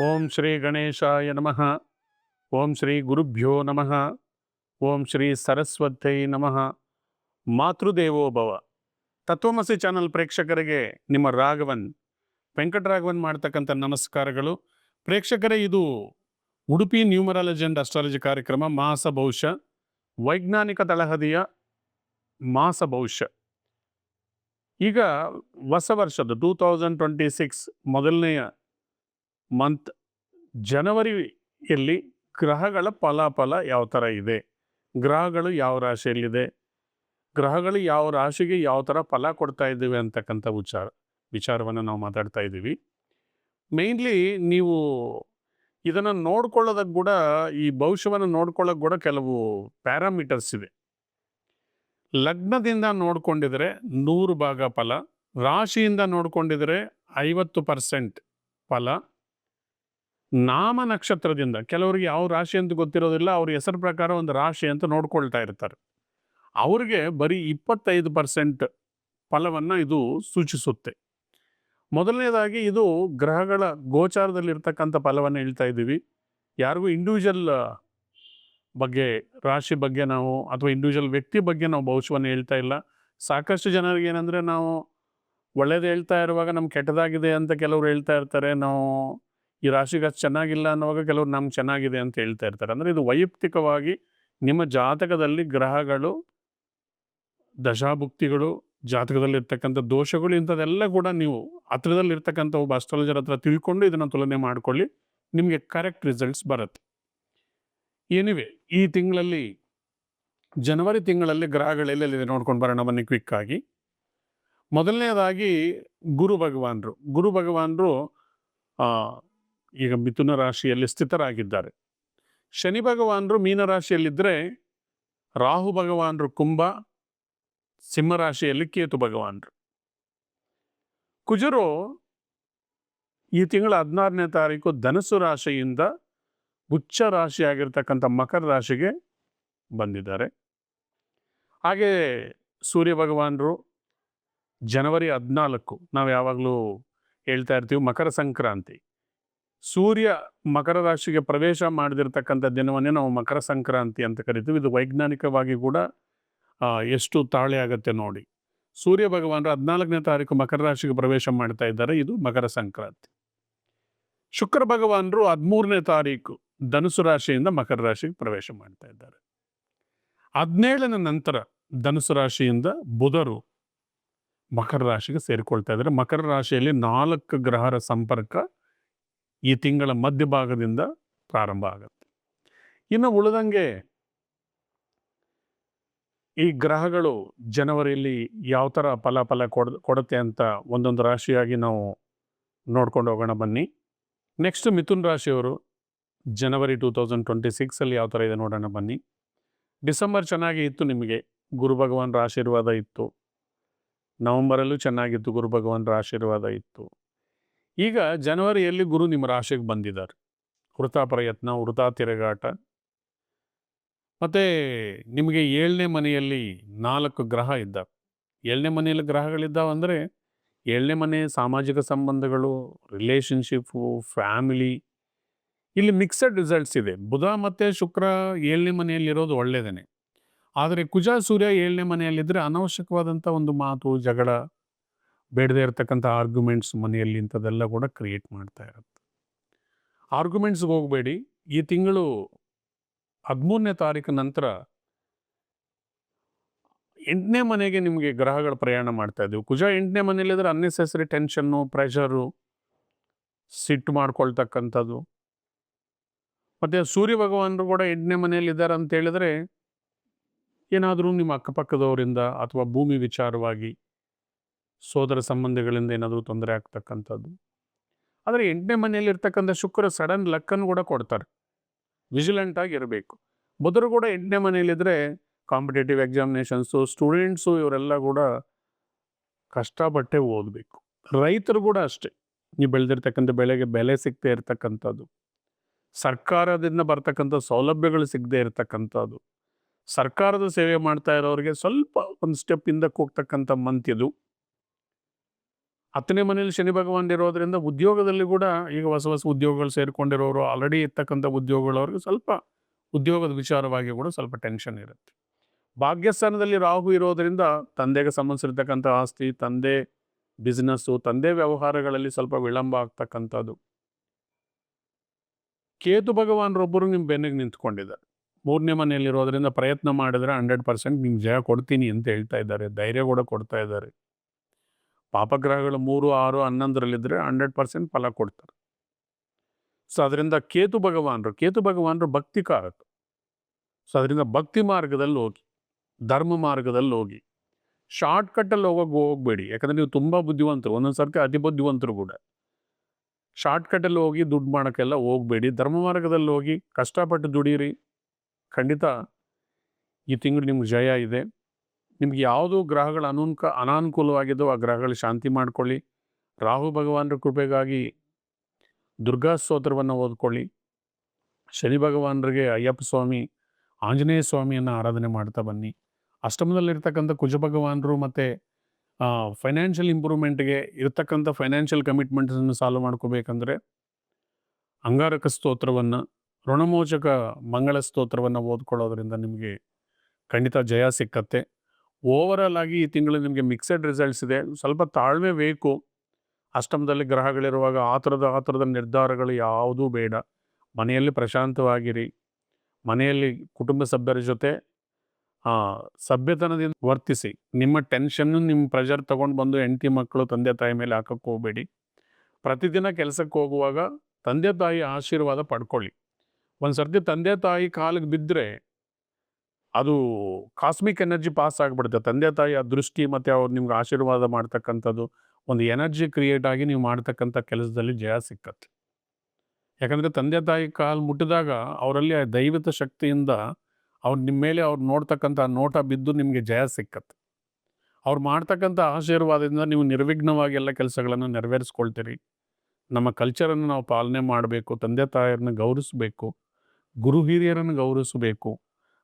ಓಂ ಶ್ರೀ ಗಣೇಶಾಯ ನಮಃ. ಓಂ ಶ್ರೀ ಗುರುಭ್ಯೋ ನಮಃ. ಓಂ ಶ್ರೀ ಸರಸ್ವತೈ ನಮಃ. ಮಾತೃದೇವೋಭವ. ತತ್ವಮಸಿ ಚಾನಲ್ ಪ್ರೇಕ್ಷಕರಿಗೆ ನಿಮ್ಮ ರಾಘವನ್, ವೆಂಕಟರಾಘವನ್ ಮಾಡ್ತಕ್ಕಂಥ ನಮಸ್ಕಾರಗಳು. ಪ್ರೇಕ್ಷಕರೇ, ಇದು ಉಡುಪಿ ನ್ಯೂಮರಾಲಜಿ ಅಂಡ್ ಅಸ್ಟ್ರಾಲಜಿ ಕಾರ್ಯಕ್ರಮ ಮಾಸ ವೈಜ್ಞಾನಿಕ ತಳಹದಿಯ ಮಾಸ ಈಗ ಹೊಸ ವರ್ಷದ ಟೂ ತೌಸಂಡ್ ಟ್ವೆಂಟಿ ಸಿಕ್ಸ್ ಮೊದಲನೆಯ ಮಂತ್ ಜನವರಿಯಲ್ಲಿ ಗ್ರಹಗಳ ಫಲಾಫಲ ಯಾವ ಥರ ಇದೆ? ಗ್ರಹಗಳು ಯಾವ ರಾಶಿಯಲ್ಲಿದೆ? ಗ್ರಹಗಳು ಯಾವ ರಾಶಿಗೆ ಯಾವ ಥರ ಫಲ ಕೊಡ್ತಾ ಇದ್ದೀವಿ ಅಂತಕ್ಕಂಥ ವಿಚಾರ, ವಿಚಾರವನ್ನು ನಾವು ಮಾತಾಡ್ತಾ ಇದ್ದೀವಿ. ಮೇಯ್ನ್ಲಿ ನೀವು ಇದನ್ನು ನೋಡ್ಕೊಳ್ಳೋದಕ್ಕೆ ಕೂಡ, ಈ ಭವಿಷ್ಯವನ್ನು ನೋಡ್ಕೊಳ್ಳೋಕೆ ಕೂಡ ಕೆಲವು ಪ್ಯಾರಾಮೀಟರ್ಸ್ ಇದೆ. ಲಗ್ನದಿಂದ ನೋಡ್ಕೊಂಡಿದ್ರೆ ನೂರು ಭಾಗ ಫಲ, ರಾಶಿಯಿಂದ ನೋಡ್ಕೊಂಡಿದ್ರೆ ಐವತ್ತು ಪರ್ಸೆಂಟ್ ಫಲ ನಾಮ ನಕ್ಷತ್ರದಿಂದ ಕೆಲವರಿಗೆ ಯಾವ ರಾಶಿ ಅಂತ ಗೊತ್ತಿರೋದಿಲ್ಲ, ಅವ್ರ ಹೆಸರು ಪ್ರಕಾರ ಒಂದು ರಾಶಿ ಅಂತ ನೋಡ್ಕೊಳ್ತಾ ಇರ್ತಾರೆ. ಅವ್ರಿಗೆ ಬರೀ ಇಪ್ಪತ್ತೈದು ಪರ್ಸೆಂಟ್ ಫಲವನ್ನು ಇದು ಸೂಚಿಸುತ್ತೆ. ಮೊದಲನೇದಾಗಿ ಇದು ಗ್ರಹಗಳ ಗೋಚಾರದಲ್ಲಿರ್ತಕ್ಕಂಥ ಫಲವನ್ನು ಹೇಳ್ತಾ ಇದ್ದೀವಿ. ಯಾರಿಗೂ ಇಂಡಿವಿಜುವಲ್ ಬಗ್ಗೆ, ರಾಶಿ ಬಗ್ಗೆ ನಾವು ಅಥವಾ ಇಂಡಿವಿಜುವಲ್ ವ್ಯಕ್ತಿ ಬಗ್ಗೆ ನಾವು ಭವಿಷ್ಯವನ್ನು ಹೇಳ್ತಾ ಇಲ್ಲ. ಸಾಕಷ್ಟು ಜನರಿಗೆ ಏನಂದರೆ ನಾವು ಒಳ್ಳೇದು ಹೇಳ್ತಾ ಇರುವಾಗ ನಮ್ಗೆ ಕೆಟ್ಟದಾಗಿದೆ ಅಂತ ಕೆಲವರು ಹೇಳ್ತಾ ಇರ್ತಾರೆ. ನಾವು ಈ ರಾಶಿಗೆ ಅಷ್ಟು ಚೆನ್ನಾಗಿಲ್ಲ ಅನ್ನುವಾಗ ಕೆಲವರು ನಮ್ಗೆ ಚೆನ್ನಾಗಿದೆ ಅಂತ ಹೇಳ್ತಾ ಇರ್ತಾರೆ. ಅಂದರೆ ಇದು ವೈಯಕ್ತಿಕವಾಗಿ ನಿಮ್ಮ ಜಾತಕದಲ್ಲಿ ಗ್ರಹಗಳು, ದಶಾಭುಕ್ತಿಗಳು ಜಾತಕದಲ್ಲಿ ಇರ್ತಕ್ಕಂಥ ದೋಷಗಳು ಇಂಥದ್ದೆಲ್ಲ ಕೂಡ ನೀವು ಹತ್ರದಲ್ಲಿರ್ತಕ್ಕಂಥ ಒಬ್ಬ ಅಸ್ಟ್ರಾಲಜರ್ ಹತ್ರ ತಿಳ್ಕೊಂಡು ಇದನ್ನು ತುಲನೆ ಮಾಡ್ಕೊಳ್ಳಿ, ನಿಮಗೆ ಕರೆಕ್ಟ್ ರಿಸಲ್ಟ್ಸ್ ಬರುತ್ತೆ. ಏನಿವೆ ಈ ತಿಂಗಳಲ್ಲಿ, ಜನವರಿ ತಿಂಗಳಲ್ಲಿ ಗ್ರಹಗಳೆಲ್ಲೆಲ್ಲಿದೆ ನೋಡ್ಕೊಂಡು ಬರೋಣ, ಬನ್ನಿ ಕ್ವಿಕ್ ಆಗಿ. ಮೊದಲನೇದಾಗಿ ಗುರು ಭಗವಾನರು. ಗುರು ಭಗವಾನರು ಈಗ ಮಿಥುನ ರಾಶಿಯಲ್ಲಿ ಸ್ಥಿತರಾಗಿದ್ದಾರೆ. ಶನಿ ಭಗವಾನರು ಮೀನ ರಾಶಿಯಲ್ಲಿದ್ದರೆ ರಾಹು ಭಗವಾನರು ಕುಂಭ ಸಿಂಹರಾಶಿಯಲ್ಲಿ ಕೇತು ಭಗವಾನರು. ಕುಜರು ಈ ತಿಂಗಳ ಹದಿನಾರನೇ ತಾರೀಕು ಧನಸ್ಸು ರಾಶಿಯಿಂದ ಉಚ್ಚ ರಾಶಿಯಾಗಿರ್ತಕ್ಕಂಥ ಮಕರ ರಾಶಿಗೆ ಬಂದಿದ್ದಾರೆ. ಹಾಗೆ ಸೂರ್ಯ ಭಗವಾನರು ಜನವರಿ ಹದಿನಾಲ್ಕು, ನಾವು ಯಾವಾಗಲೂ ಹೇಳ್ತಾ ಇರ್ತೀವಿ ಮಕರ ಸಂಕ್ರಾಂತಿ. ಸೂರ್ಯ ಮಕರ ರಾಶಿಗೆ ಪ್ರವೇಶ ಮಾಡದಿರ್ತಕ್ಕಂಥ ದಿನವನ್ನೇ ನಾವು ಮಕರ ಸಂಕ್ರಾಂತಿ ಅಂತ ಕರಿತೀವಿ. ಇದು ವೈಜ್ಞಾನಿಕವಾಗಿ ಕೂಡ ಎಷ್ಟು ತಾಳೆ ಆಗತ್ತೆ ನೋಡಿ. ಸೂರ್ಯ ಭಗವಾನರು ಹದಿನಾಲ್ಕನೇ ತಾರೀಕು ಮಕರ ರಾಶಿಗೆ ಪ್ರವೇಶ ಮಾಡ್ತಾ ಇದ್ದಾರೆ. ಇದು ಮಕರ ಸಂಕ್ರಾಂತಿ. ಶುಕ್ರ ಭಗವಾನರು ಹದಿಮೂರನೇ ತಾರೀಕು ಧನುಸು ರಾಶಿಯಿಂದ ಮಕರ ರಾಶಿಗೆ ಪ್ರವೇಶ ಮಾಡ್ತಾ ಇದ್ದಾರೆ. ಹದಿನೇಳನ ನಂತರ ಧನುಸು ರಾಶಿಯಿಂದ ಬುಧರು ಮಕರ ರಾಶಿಗೆ ಸೇರಿಕೊಳ್ತಾ ಇದ್ದಾರೆ. ಮಕರ ರಾಶಿಯಲ್ಲಿ ನಾಲ್ಕು ಗ್ರಹರ ಸಂಪರ್ಕ ಈ ತಿಂಗಳ ಮಧ್ಯಭಾಗದಿಂದ ಪ್ರಾರಂಭ ಆಗುತ್ತೆ. ಇನ್ನು ಉಳಿದಂಗೆ ಈ ಗ್ರಹಗಳು ಜನವರಿಯಲ್ಲಿ ಯಾವ ಥರ ಫಲ ಫಲ ಕೊಡ, ಕೊಡುತ್ತೆ ಅಂತ ಒಂದೊಂದು ರಾಶಿಯಾಗಿ ನಾವು ನೋಡ್ಕೊಂಡು ಹೋಗೋಣ ಬನ್ನಿ. ನೆಕ್ಸ್ಟ್ ಮಿಥುನ್ ರಾಶಿಯವರು ಜನವರಿ ಟೂ ತೌಸಂಡ್ ಟ್ವೆಂಟಿ ಸಿಕ್ಸಲ್ಲಿ ಯಾವ ಥರ ಇದೆ ನೋಡೋಣ ಬನ್ನಿ. ಡಿಸೆಂಬರ್ ಚೆನ್ನಾಗಿ ಇತ್ತು ನಿಮಗೆ. ಗುರು ಭಗವಾನರ ಆಶೀರ್ವಾದ ಇತ್ತು. ನವಂಬರಲ್ಲೂ ಚೆನ್ನಾಗಿತ್ತು ಗುರು ಭಗವಾನರ ಆಶೀರ್ವಾದ ಇತ್ತು. ಈಗ ಜನವರಿಯಲ್ಲಿ ಗುರು ನಿಮ್ಮ ರಾಶಿಗೆ ಬಂದಿದ್ದಾರೆ. ವೃತಾ ಪ್ರಯತ್ನ ವೃತಾ ತಿರುಗಾಟ. ಮತ್ತು ನಿಮಗೆ ಏಳನೇ ಮನೆಯಲ್ಲಿ ನಾಲ್ಕು ಗ್ರಹ ಇದ್ದಾವೆ. ಏಳನೇ ಮನೆಯಲ್ಲಿ ಗ್ರಹಗಳಿದ್ದಾವೆ ಅಂದರೆ ಏಳನೇ ಮನೆ ಸಾಮಾಜಿಕ ಸಂಬಂಧಗಳು ರಿಲೇಷನ್ಶಿಪ್ಪು ಫ್ಯಾಮಿಲಿ ಇಲ್ಲಿ ಮಿಕ್ಸಡ್ ರಿಸಲ್ಟ್ಸ್ ಇದೆ. ಬುಧ ಮತ್ತು ಶುಕ್ರ ಏಳನೇ ಮನೆಯಲ್ಲಿರೋದು ಒಳ್ಳೆಯದೇ ಆದರೆ ಕುಜ, ಸೂರ್ಯ ಏಳನೇ ಮನೆಯಲ್ಲಿದ್ದರೆ ಅನವಶ್ಯಕವಾದಂಥ ಒಂದು ಮಾತು, ಜಗಳ ಬೇಡದೇ ಇರತಕ್ಕಂಥ ಆರ್ಗ್ಯುಮೆಂಟ್ಸ್ ಮನೆಯಲ್ಲಿ ಇಂಥದ್ದೆಲ್ಲ ಕೂಡ ಕ್ರಿಯೇಟ್ ಮಾಡ್ತಾ ಇರುತ್ತೆ. ಆರ್ಗ್ಯುಮೆಂಟ್ಸ್ಗೆ ಹೋಗಬೇಡಿ. ಈ ತಿಂಗಳು ಹದಿಮೂರನೇ ತಾರೀಕು ನಂತರ ಎಂಟನೇ ಮನೆಗೆ ನಿಮಗೆ ಗ್ರಹಗಳ ಪ್ರಯಾಣ ಮಾಡ್ತಾ ಇದ್ದೀವಿ ಕುಜ ಎಂಟನೇ ಮನೇಲಿದ್ರೆ ಅನ್ನೆಸೆಸರಿ ಟೆನ್ಷನ್ನು ಪ್ರೆಷರು ಸಿಟ್ಟು ಮಾಡ್ಕೊಳ್ತಕ್ಕಂಥದ್ದು. ಮತ್ತು ಸೂರ್ಯ ಭಗವಾನರು ಕೂಡ ಎಂಟನೇ ಮನೆಯಲ್ಲಿ ಇದ್ದಾರೆ ಅಂತ ಹೇಳಿದ್ರೆ ಏನಾದರೂ ನಿಮ್ಮ ಅಕ್ಕಪಕ್ಕದವರಿಂದ ಅಥವಾ ಭೂಮಿ ವಿಚಾರವಾಗಿ ಸೋದರ ಸಂಬಂಧಗಳಿಂದ ಏನಾದರೂ ತೊಂದರೆ ಆಗ್ತಕ್ಕಂಥದ್ದು. ಆದರೆ ಎಂಟನೇ ಮನೆಯಲ್ಲಿರ್ತಕ್ಕಂಥ ಶುಕ್ರ ಸಡನ್ ಲಕ್ಕನ್ನು ಕೂಡ ಕೊಡ್ತಾರೆ. ವಿಜಿಲೆಂಟ್ ಆಗಿರಬೇಕು ಬುಧರು ಕೂಡ ಎಂಟನೇ ಮನೆಯಲ್ಲಿದ್ದರೆ ಕಾಂಪಿಟೇಟಿವ್ ಎಕ್ಸಾಮಿನೇಷನ್ಸು, ಸ್ಟೂಡೆಂಟ್ಸು ಇವರೆಲ್ಲ ಕೂಡ ಕಷ್ಟಪಟ್ಟೆ ಓದಬೇಕು. ರೈತರು ಕೂಡ ಅಷ್ಟೇ. ನೀವು ಬೆಳೆದಿರ್ತಕ್ಕಂಥ ಬೆಳೆಗೆ ಬೆಲೆ ಸಿಗದೆ ಇರತಕ್ಕಂಥದ್ದು. ಸರ್ಕಾರದಿಂದ ಬರ್ತಕ್ಕಂಥ ಸೌಲಭ್ಯಗಳು ಸಿಗದೆ ಇರತಕ್ಕಂಥದ್ದು. ಸರ್ಕಾರದ ಸೇವೆ ಮಾಡ್ತಾ ಇರೋರಿಗೆ ಸ್ವಲ್ಪ ಒಂದು ಸ್ಟೆಪ್ ಹಿಂದಕ್ಕೆ ಹೋಗ್ತಕ್ಕಂಥ ಮಂತ್ ಇದು ಹತ್ತನೇ ಮನೇಲಿ ಶನಿ ಭಗವಾನ್ ಇರೋದ್ರಿಂದ ಉದ್ಯೋಗದಲ್ಲಿ ಕೂಡ ಈಗ ಹೊಸ ಹೊಸ ಉದ್ಯೋಗಗಳು ಸೇರಿಕೊಂಡಿರೋರು ಆಲ್ರೆಡಿ ಇರ್ತಕ್ಕಂಥ ಉದ್ಯೋಗಗಳವ್ರಿಗೆ ಸ್ವಲ್ಪ ಉದ್ಯೋಗದ ವಿಚಾರವಾಗಿ ಕೂಡ ಸ್ವಲ್ಪ ಟೆನ್ಷನ್ ಇರುತ್ತೆ. ಭಾಗ್ಯಸ್ಥಾನದಲ್ಲಿ ರಾಹು ಇರೋದ್ರಿಂದ ತಂದೆಗೆ ಸಂಬಂಧಿಸಿರ್ತಕ್ಕಂಥ ಆಸ್ತಿ, ತಂದೆ ಬಿಸ್ನೆಸ್ಸು ತಂದೆ ವ್ಯವಹಾರಗಳಲ್ಲಿ ಸ್ವಲ್ಪ ವಿಳಂಬ ಆಗ್ತಕ್ಕಂಥದ್ದು. ಕೇತು ಭಗವಾನ್ರೊಬ್ಬರು ನಿಮ್ಮ ಬೆನ್ನಿಗೆ ನಿಂತ್ಕೊಂಡಿದ್ದಾರೆ. ಮೂರನೇ ಮನೆಯಲ್ಲಿರೋದ್ರಿಂದ ಪ್ರಯತ್ನ ಮಾಡಿದ್ರೆ ಹಂಡ್ರೆಡ್ ಪರ್ಸೆಂಟ್ ನಿಮ್ಗೆ ಜಯ ಕೊಡ್ತೀನಿ ಅಂತ ಹೇಳ್ತಾ ಇದ್ದಾರೆ. ಧೈರ್ಯ ಕೂಡ ಕೊಡ್ತಾ ಇದ್ದಾರೆ. ಪಾಪಗ್ರಹಗಳು ಮೂರು, ಆರು ಹನ್ನೊಂದರಲ್ಲಿದ್ದರೆ ಹಂಡ್ರೆಡ್ ಪರ್ಸೆಂಟ್ ಫಲ ಕೊಡ್ತಾರೆ. ಸೊ, ಅದರಿಂದ ಕೇತು ಭಗವಾನರು ಕೇತು ಭಗವಾನರು ಭಕ್ತಿ ಕಾರಕ ಸೊ, ಅದರಿಂದ ಭಕ್ತಿ ಮಾರ್ಗದಲ್ಲಿ ಹೋಗಿ, ಧರ್ಮ ಮಾರ್ಗದಲ್ಲಿ ಹೋಗಿ ಶಾರ್ಟ್ಕಟ್ಟಲ್ಲಿ ಹೋಗೋಕೆ ಹೋಗಬೇಡಿ. ಯಾಕಂದ್ರೆ ನೀವು ತುಂಬ ಬುದ್ಧಿವಂತರು, ಒಂದೊಂದು ಸರ್ತಿ ಅತಿ ಬುದ್ಧಿವಂತರು ಕೂಡ. ಶಾರ್ಟ್ಕಟ್ಟಲ್ಲಿ ಹೋಗಿ ದುಡ್ಡು ಮಾಡೋಕ್ಕೆಲ್ಲ ಹೋಗಬೇಡಿ. ಧರ್ಮ ಮಾರ್ಗದಲ್ಲಿ ಹೋಗಿ ಕಷ್ಟಪಟ್ಟು ದುಡೀರಿ. ಖಂಡಿತ ಈ ತಿಂಗಳು ನಿಮ್ಗೆ ಜಯ ಇದೆ. ನಿಮ್ಗೆ ಯಾವುದು ಗ್ರಹಗಳು ಅನುಕ ಅನಾನುಕೂಲವಾಗಿದ್ದೋ ಆ ಗ್ರಹಗಳು ಶಾಂತಿ ಮಾಡ್ಕೊಳ್ಳಿ. ರಾಹು ಭಗವಾನರ ಕೃಪೆಗಾಗಿ ದುರ್ಗಾ ಸ್ತೋತ್ರವನ್ನು ಓದ್ಕೊಳ್ಳಿ. ಶನಿ ಭಗವಾನರಿಗೆ ಅಯ್ಯಪ್ಪ ಸ್ವಾಮಿ, ಆಂಜನೇಯ ಸ್ವಾಮಿಯನ್ನು ಆರಾಧನೆ ಮಾಡ್ತಾ ಬನ್ನಿ. ಅಷ್ಟಮದಲ್ಲಿರ್ತಕ್ಕಂಥ ಕುಜ ಭಗವಾನರು ಮತ್ತು ಫೈನಾನ್ಷಿಯಲ್ ಇಂಪ್ರೂವ್ಮೆಂಟ್ಗೆ ಇರ್ತಕ್ಕಂಥ ಫೈನಾನ್ಷಿಯಲ್ ಕಮಿಟ್ಮೆಂಟ್ಸನ್ನು ಸಾಲ್ವ್ ಮಾಡ್ಕೋಬೇಕಂದ್ರೆ ಅಂಗಾರಕ ಸ್ತೋತ್ರವನ್ನು, ಋಣಮೋಚಕ ಮಂಗಳ ಸ್ತೋತ್ರವನ್ನು ಓದ್ಕೊಳ್ಳೋದ್ರಿಂದ ನಿಮಗೆ ಖಂಡಿತ ಜಯ ಸಿಕ್ಕತ್ತೆ. ಓವರಾಲ್ ಆಗಿ ಈ ತಿಂಗಳು ನಿಮಗೆ ಮಿಕ್ಸೆಡ್ ರಿಸಲ್ಟ್ಸ್ ಇದೆ. ಸ್ವಲ್ಪ ತಾಳ್ಮೆ ಬೇಕು. ಅಷ್ಟಮದಲ್ಲಿ ಗ್ರಹಗಳಿರುವಾಗ ಆ ಥರದ ಆ ಥರದ ನಿರ್ಧಾರಗಳು ಯಾವುದೂ ಬೇಡ. ಮನೆಯಲ್ಲಿ ಪ್ರಶಾಂತವಾಗಿರಿ. ಮನೆಯಲ್ಲಿ ಕುಟುಂಬ ಸಭ್ಯರ ಜೊತೆ ಸಭ್ಯತನದಿಂದ ವರ್ತಿಸಿ. ನಿಮ್ಮ ಟೆನ್ಷನ್ನು ನಿಮ್ಮ ಪ್ರೆಷರ್ ತೊಗೊಂಡು ಬಂದು ಹೆಂಡತಿ ಮಕ್ಕಳು ತಂದೆ ತಾಯಿ ಮೇಲೆ ಹಾಕಕ್ಕೆ ಹೋಗಬೇಡಿ. ಪ್ರತಿದಿನ ಕೆಲಸಕ್ಕೆ ಹೋಗುವಾಗ ತಂದೆ ತಾಯಿ ಆಶೀರ್ವಾದ ಪಡ್ಕೊಳ್ಳಿ. ಒಂದು ಸರ್ತಿ ತಂದೆ ತಾಯಿ ಕಾಲಿಗೆ ಬಿದ್ದರೆ ಅದು ಕಾಸ್ಮಿಕ್ ಎನರ್ಜಿ ಪಾಸ್ ಆಗಿಬಿಡುತ್ತೆ. ತಂದೆ ತಾಯಿ ಆ ದೃಷ್ಟಿ ಮತ್ತು ಅವ್ರು ನಿಮ್ಗೆ ಆಶೀರ್ವಾದ ಮಾಡ್ತಕ್ಕಂಥದ್ದು ಒಂದು ಎನರ್ಜಿ ಕ್ರಿಯೇಟ್ ಆಗಿ ನೀವು ಮಾಡ್ತಕ್ಕಂಥ ಕೆಲಸದಲ್ಲಿ ಜಯ ಸಿಕ್ಕತ್ತೆ. ಯಾಕಂದರೆ ತಂದೆ, ತಾಯಿ ಕಾಲು ಮುಟ್ಟಿದಾಗ ಅವರಲ್ಲಿ ಆ ದೈವಿಕ ಶಕ್ತಿಯಿಂದ ಅವ್ರು ನಿಮ್ಮ ಮೇಲೆ ಅವ್ರು ನೋಡ್ತಕ್ಕಂಥ ನೋಟ ಬಿದ್ದು ನಿಮಗೆ ಜಯ ಸಿಕ್ಕತ್ತೆ. ಅವ್ರು ಮಾಡ್ತಕ್ಕಂಥ ಆಶೀರ್ವಾದದಿಂದ ನೀವು ನಿರ್ವಿಘ್ನವಾಗಿ ಎಲ್ಲ ಕೆಲಸಗಳನ್ನು ನೆರವೇರಿಸ್ಕೊಳ್ತೀರಿ. ನಮ್ಮ ಕಲ್ಚರನ್ನು ನಾವು ಪಾಲನೆ ಮಾಡಬೇಕು, ತಂದೆ, ತಾಯಿಯರನ್ನು ಗೌರವಿಸಬೇಕು, ಗುರು, ಹಿರಿಯರನ್ನು ಗೌರವಿಸಬೇಕು.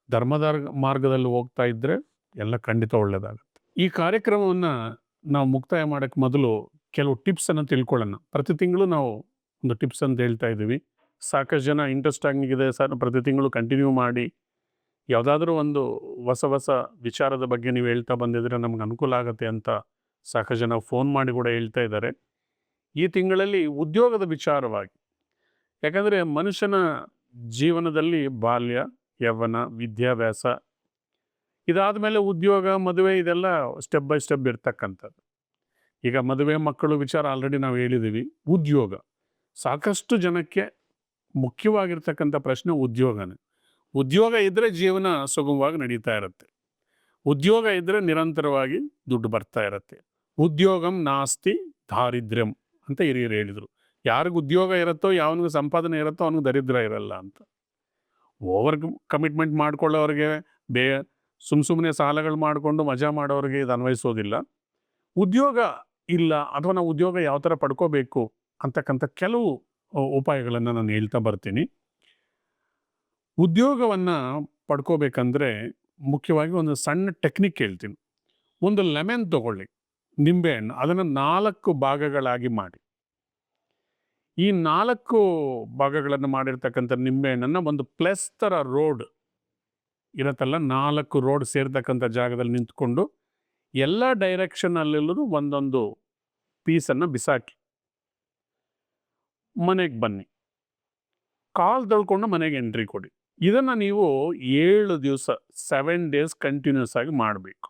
ಧರ್ಮದ ಮಾರ್ಗದಲ್ಲಿ ಹೋಗ್ತಾ ಇದ್ದರೆ ಎಲ್ಲ ಖಂಡಿತ ಒಳ್ಳೆಯದಾಗುತ್ತೆ ಈ ಕಾರ್ಯಕ್ರಮವನ್ನು ನಾವು ಮುಕ್ತಾಯ ಮಾಡೋಕ್ಕೆ ಮೊದಲು ಕೆಲವು ಟಿಪ್ಸನ್ನು ತಿಳ್ಕೊಳ್ಳೋಣ. ಪ್ರತಿ ತಿಂಗಳು ನಾವು ಒಂದು ಟಿಪ್ಸ್ ಅಂತ ಹೇಳ್ತಾ ಇದ್ದೀವಿ. ಸಾಕಷ್ಟು ಜನ ಇಂಟ್ರೆಸ್ಟ್ ಆಗಿದೆ ಸರ್, ಪ್ರತಿ ತಿಂಗಳು ಕಂಟಿನ್ಯೂ ಮಾಡಿ. ಯಾವುದಾದ್ರೂ ಒಂದು ಹೊಸ ಹೊಸ ವಿಚಾರದ ಬಗ್ಗೆ ನೀವು ಹೇಳ್ತಾ ಬಂದಿದ್ರೆ ನಮ್ಗೆ ಅನುಕೂಲ ಆಗುತ್ತೆ ಅಂತ ಸಾಕಷ್ಟು ಜನ ಫೋನ್ ಮಾಡಿ ಕೂಡ ಹೇಳ್ತಾ ಇದ್ದಾರೆ. ಈ ತಿಂಗಳಲ್ಲಿ ಉದ್ಯೋಗದ ವಿಚಾರವಾಗಿ, ಯಾಕಂದರೆ ಮನುಷ್ಯನ ಜೀವನದಲ್ಲಿ ಬಾಲ್ಯ ಯೌವನ ವಿದ್ಯಾಭ್ಯಾಸ. ಇದಾದ ಮೇಲೆ ಉದ್ಯೋಗ, ಮದುವೆ ಇದೆಲ್ಲ ಸ್ಟೆಪ್ ಬೈ ಸ್ಟೆಪ್ ಇರ್ತಕ್ಕಂಥದ್ದು. ಈಗ ಮದುವೆ, ಮಕ್ಕಳು ವಿಚಾರ ಆಲ್ರೆಡಿ ನಾವು ಹೇಳಿದ್ದೀವಿ ಉದ್ಯೋಗ. ಸಾಕಷ್ಟು ಜನಕ್ಕೆ ಮುಖ್ಯವಾಗಿರ್ತಕ್ಕಂಥ ಪ್ರಶ್ನೆ ಉದ್ಯೋಗನೇ. ಉದ್ಯೋಗ ಇದ್ದರೆ ಜೀವನ ಸುಗಮವಾಗಿ ನಡೀತಾ ಇರುತ್ತೆ. ಉದ್ಯೋಗ ಇದ್ದರೆ ನಿರಂತರವಾಗಿ ದುಡ್ಡು ಬರ್ತಾ ಇರುತ್ತೆ. ಉದ್ಯೋಗಂ ನಾಸ್ತಿ ದಾರಿದ್ರ್ಯಂ ಅಂತ ಹಿರಿಯರು ಹೇಳಿದರು. ಯಾರಿಗೂ ಉದ್ಯೋಗ ಇರುತ್ತೋ, ಯಾವನಿಗೂ ಸಂಪಾದನೆ ಇರುತ್ತೋ, ಅವನಿಗೆ ದರಿದ್ರ ಇರಲ್ಲ ಅಂತ. ಓವರ್ ಕಮಿಟ್ಮೆಂಟ್ ಮಾಡ್ಕೊಳ್ಳೋರಿಗೆ ಬೇ, ಸುಮ್ ಸುಮ್ಮನೆ ಸಾಲಗಳು ಮಾಡಿಕೊಂಡು ಮಜಾ ಮಾಡೋರಿಗೆ ಇದು ಅನ್ವಯಿಸೋದಿಲ್ಲ. ಉದ್ಯೋಗ ಇಲ್ಲ ಅಥವಾ ನಾವು ಉದ್ಯೋಗ ಯಾವ ಥರ ಪಡ್ಕೋಬೇಕು ಅಂತಕ್ಕಂಥ ಕೆಲವು ಉಪಾಯಗಳನ್ನು ನಾನು ಹೇಳ್ತಾ ಬರ್ತೀನಿ. ಉದ್ಯೋಗವನ್ನು ಪಡ್ಕೋಬೇಕಂದ್ರೆ ಮುಖ್ಯವಾಗಿ ಒಂದು ಸಣ್ಣ ಟೆಕ್ನಿಕ್ ಹೇಳ್ತೀನಿ. ಒಂದು ಲೆಮನ್ ತಗೊಳ್ಳಿ, ನಿಂಬೆಹಣ್ಣು, ಅದನ್ನು ನಾಲ್ಕು ಭಾಗಗಳಾಗಿ ಮಾಡಿ. ಈ ನಾಲ್ಕು ಭಾಗಗಳನ್ನು ಮಾಡಿರ್ತಕ್ಕಂಥ ನಿಂಬೆಹಣ್ಣನ್ನು ಒಂದು ಪ್ಲಸ್ ಥರ ರೋಡ್ ಇರತ್ತಲ್ಲ, ನಾಲ್ಕು ರೋಡ್ ಸೇರ್ತಕ್ಕಂಥ ಜಾಗದಲ್ಲಿ ನಿಂತ್ಕೊಂಡು ಎಲ್ಲ ಡೈರೆಕ್ಷನಲ್ಲೂ ಒಂದೊಂದು ಪೀಸನ್ನು ಬಿಸಾಕಿ. ಮನೆಗೆ ಬನ್ನಿ. ಕಾಲು ತೊಳ್ಕೊಂಡು ಮನೆಗೆ ಎಂಟ್ರಿ ಕೊಡಿ. ಇದನ್ನು ನೀವು ಏಳು ದಿವಸ ಸೆವೆನ್ ಡೇಸ್ ಕಂಟಿನ್ಯೂಸ್ ಆಗಿ ಮಾಡಬೇಕು.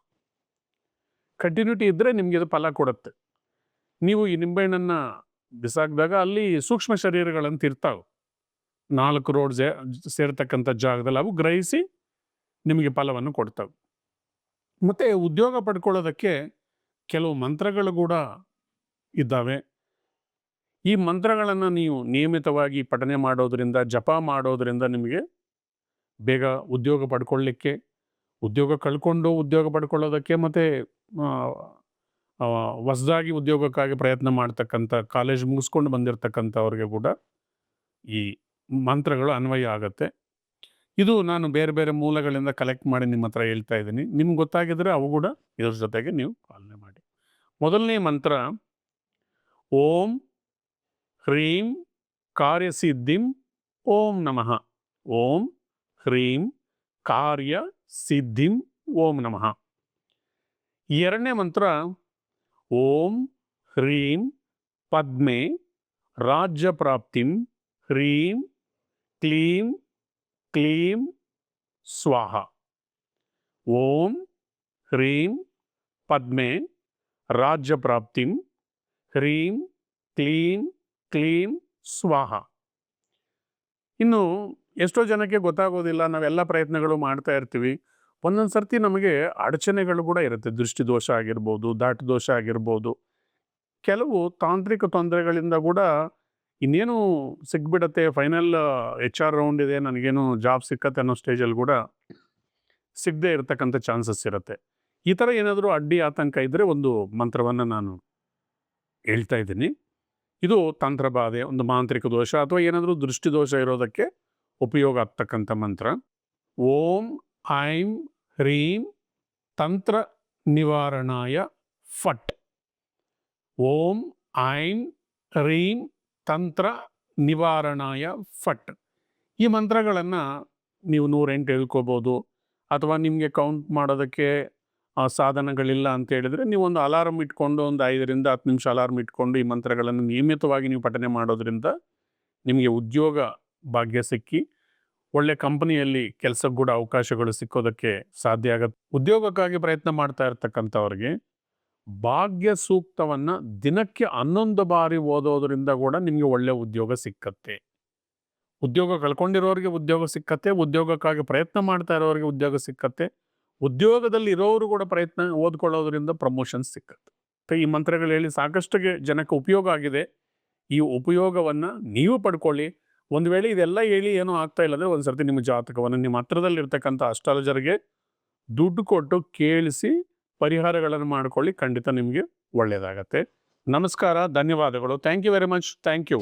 ಕಂಟಿನ್ಯೂಟಿ ಇದ್ದರೆ ನಿಮಗೆ ಇದು ಫಲ ಕೊಡುತ್ತೆ. ನೀವು ಈ ನಿಂಬೆಹಣ್ಣನ್ನು ಬಿಸಾಕಿದಾಗ ಅಲ್ಲಿ ಸೂಕ್ಷ್ಮ ಶರೀರಗಳಂತ ಇರ್ತಾವೆ. ನಾಲ್ಕು ರೋಡ್ ಸೇರ್ತಕ್ಕಂಥ ಜಾಗದಲ್ಲಿ ಅವು ಗ್ರಹಿಸಿ ನಿಮಗೆ ಫಲವನ್ನು ಕೊಡ್ತವೆ. ಮತ್ತು ಉದ್ಯೋಗ ಪಡ್ಕೊಳ್ಳೋದಕ್ಕೆ ಕೆಲವು ಮಂತ್ರಗಳು ಕೂಡ ಇದ್ದಾವೆ. ಈ ಮಂತ್ರಗಳನ್ನು ನೀವು ನಿಯಮಿತವಾಗಿ ಪಠನೆ ಮಾಡೋದರಿಂದ, ಜಪ ಮಾಡೋದರಿಂದ ನಿಮಗೆ ಬೇಗ ಉದ್ಯೋಗ ಪಡ್ಕೊಳ್ಳಿಕ್ಕೆ, ಉದ್ಯೋಗ ಕಳ್ಕೊಂಡು ಉದ್ಯೋಗ ಪಡ್ಕೊಳ್ಳೋದಕ್ಕೆ ಮತ್ತು ಹೊಸದಾಗಿ ಉದ್ಯೋಗಕ್ಕಾಗಿ ಪ್ರಯತ್ನ ಮಾಡ್ತಕ್ಕಂಥ, ಕಾಲೇಜ್ ಮುಗಿಸ್ಕೊಂಡು ಬಂದಿರತಕ್ಕಂಥವ್ರಿಗೆ ಕೂಡ ಈ ಮಂತ್ರಗಳು ಅನ್ವಯ ಆಗುತ್ತೆ. ಇದು ನಾನು ಬೇರೆ ಬೇರೆ ಮೂಲಗಳಿಂದ ಕಲೆಕ್ಟ್ ಮಾಡಿ ನಿಮ್ಮ ಹತ್ರ ಹೇಳ್ತಾ ಇದ್ದೀನಿ. ನಿಮ್ಗೆ ಗೊತ್ತಾಗಿದ್ರೆ ಅವು ಕೂಡ ಇದ್ರ ಜೊತೆಗೆ ನೀವು ಪಾಲನೆ ಮಾಡಿ. ಮೊದಲನೇ ಮಂತ್ರ, ಓಂ ಹ್ರೀಂ ಕಾರ್ಯಸಿದ್ಧಿಂ ಓಂ ನಮಃ. ಓಂ ಹ್ರೀಂ ಕಾರ್ಯ ಸಿದ್ಧಿಂ ಓಂ ನಮಃ. ಎರಡನೇ ಮಂತ್ರ ಓಂ ಹ್ರೀಂ ಪದ್ಮೆ ರಾಜ್ಯ ಪ್ರಾಪ್ತಿಂ ಹ್ರೀಂ ಕ್ಲೀಂ ಕ್ಲೀಂ ಸ್ವಾಹ. ಓಂ ಹ್ರೀಂ ಪದ್ಮೆ ರಾಜ್ಯ ಪ್ರಾಪ್ತಿಂ ಹ್ರೀಂ ಕ್ಲೀಂ ಕ್ಲೀಂ ಸ್ವಾಹ. ಇನ್ನು ಎಷ್ಟೋ ಜನಕ್ಕೆ ಗೊತ್ತಾಗೋದಿಲ್ಲ, ನಾವೆಲ್ಲ ಪ್ರಯತ್ನಗಳು ಮಾಡ್ತಾ ಇರ್ತೀವಿ. ಒಂದೊಂದು ಸರ್ತಿ ನಮಗೆ ಅಡಚಣೆಗಳು ಕೂಡ ಇರುತ್ತೆ. ದೃಷ್ಟಿ ದೋಷ ಆಗಿರ್ಬೋದು ದಾಟ ದೋಷ ಆಗಿರ್ಬೋದು. ಕೆಲವು ತಾಂತ್ರಿಕ ತೊಂದರೆಗಳಿಂದ ಕೂಡ ಇನ್ನೇನು ಸಿಕ್ಬಿಡತ್ತೆ ಫೈನಲ್ ಎಚ್ ಆರ್ ರೌಂಡ್ ಇದೆ, ನನಗೇನು ಜಾಬ್ ಸಿಕ್ಕತ್ತೆ ಅನ್ನೋ ಸ್ಟೇಜಲ್ಲಿ ಕೂಡ ಸಿಗದೆ ಇರತಕ್ಕಂಥ ಚಾನ್ಸಸ್ ಇರುತ್ತೆ. ಈ ಥರ ಏನಾದರೂ ಅಡ್ಡಿ ಆತಂಕ ಇದ್ದರೆ ಒಂದು ಮಂತ್ರವನ್ನು ನಾನು ಹೇಳ್ತಾ ಇದ್ದೀನಿ. ಇದು ತಂತ್ರಬಾಧೆ ಒಂದು ಮಾಂತ್ರಿಕ ದೋಷ ಅಥವಾ ಏನಾದರೂ ದೃಷ್ಟಿ ದೋಷ ಇರೋದಕ್ಕೆ ಉಪಯೋಗ ಆಗ್ತಕ್ಕಂಥ ಮಂತ್ರ. ಓಂ, ಐಂ ಹ್ರೀಂ ತಂತ್ರ ನಿವಾರಣಾಯ ಫಟ್. ಓಂ ಐಂ ಹ್ರೀಂ ತಂತ್ರ ನಿವಾರಣಾಯ ಫಟ್. ಈ ಮಂತ್ರಗಳನ್ನು ನೀವು ನೂರೆಂಟು ಹೇಳ್ಕೋಬೋದು. ಅಥವಾ ನಿಮಗೆ ಕೌಂಟ್ ಮಾಡೋದಕ್ಕೆ ಸಾಧನಗಳಿಲ್ಲ ಅಂತ ಹೇಳಿದರೆ ನೀವು ಒಂದು ಅಲಾರಮ್ ಇಟ್ಕೊಂಡು ಒಂದು ಐದರಿಂದ ಹತ್ತು ನಿಮಿಷ ಅಲಾರ್ಮ್ ಇಟ್ಕೊಂಡು ಈ ಮಂತ್ರಗಳನ್ನು ನಿಯಮಿತವಾಗಿ ನೀವು ಪಠನೆ ಮಾಡೋದ್ರಿಂದ ನಿಮಗೆ ಉದ್ಯೋಗ ಭಾಗ್ಯ ಸಿಕ್ಕಿ ಒಳ್ಳೆ ಕಂಪನಿಯಲ್ಲಿ ಕೆಲಸ ಕೂಡ ಅವಕಾಶಗಳು ಸಿಕ್ಕೋದಕ್ಕೆ ಸಾಧ್ಯ ಆಗತ್ತೆ. ಉದ್ಯೋಗಕ್ಕಾಗಿ ಪ್ರಯತ್ನ ಮಾಡ್ತಾ ಇರ್ತಕ್ಕಂಥವ್ರಿಗೆ ಭಾಗ್ಯ ಸೂಕ್ತವನ್ನು ದಿನಕ್ಕೆ ಹನ್ನೊಂದು ಬಾರಿ ಓದೋದ್ರಿಂದ ಕೂಡ ನಿಮಗೆ ಒಳ್ಳೆ ಉದ್ಯೋಗ ಸಿಕ್ಕತ್ತೆ. ಉದ್ಯೋಗ ಕಳ್ಕೊಂಡಿರೋರಿಗೆ ಉದ್ಯೋಗ ಸಿಕ್ಕತ್ತೆ, ಉದ್ಯೋಗಕ್ಕಾಗಿ ಪ್ರಯತ್ನ ಮಾಡ್ತಾ ಇರೋರಿಗೆ ಉದ್ಯೋಗ ಸಿಕ್ಕತ್ತೆ, ಉದ್ಯೋಗದಲ್ಲಿ ಇರೋರು ಕೂಡ ಪ್ರಯತ್ನ ಓದ್ಕೊಳ್ಳೋದ್ರಿಂದ ಪ್ರಮೋಷನ್ ಸಿಕ್ಕತ್ತೆ. ಈ ಮಂತ್ರಗಳು ಹೇಳಿ ಸಾಕಷ್ಟು ಜನಕ್ಕೆ ಉಪಯೋಗ ಆಗಿದೆ. ಈ ಉಪಯೋಗವನ್ನು ನೀವು ಪಡ್ಕೊಳ್ಳಿ ಒಂದು ವೇಳೆ ಇದೆಲ್ಲ ಹೇಳಿ ಏನೂ ಆಗ್ತಾ ಇಲ್ಲ ಅಂದರೆ ಒಂದು ಸರ್ತಿ ನಿಮ್ಮ ಜಾತಕವನ್ನು ನಿಮ್ಮ ಹತ್ರದಲ್ಲಿರ್ತಕ್ಕಂಥ ಅಸ್ಟ್ರಾಲಜರ್ಗೆ ದುಡ್ಡು ಕೊಟ್ಟು ಕೇಳಿಸಿ ಪರಿಹಾರಗಳನ್ನು ಮಾಡ್ಕೊಳ್ಳಿ, ಖಂಡಿತ ನಿಮಗೆ ಒಳ್ಳೆಯದಾಗತ್ತೆ ನಮಸ್ಕಾರ, ಧನ್ಯವಾದಗಳು. Thank you very much thank you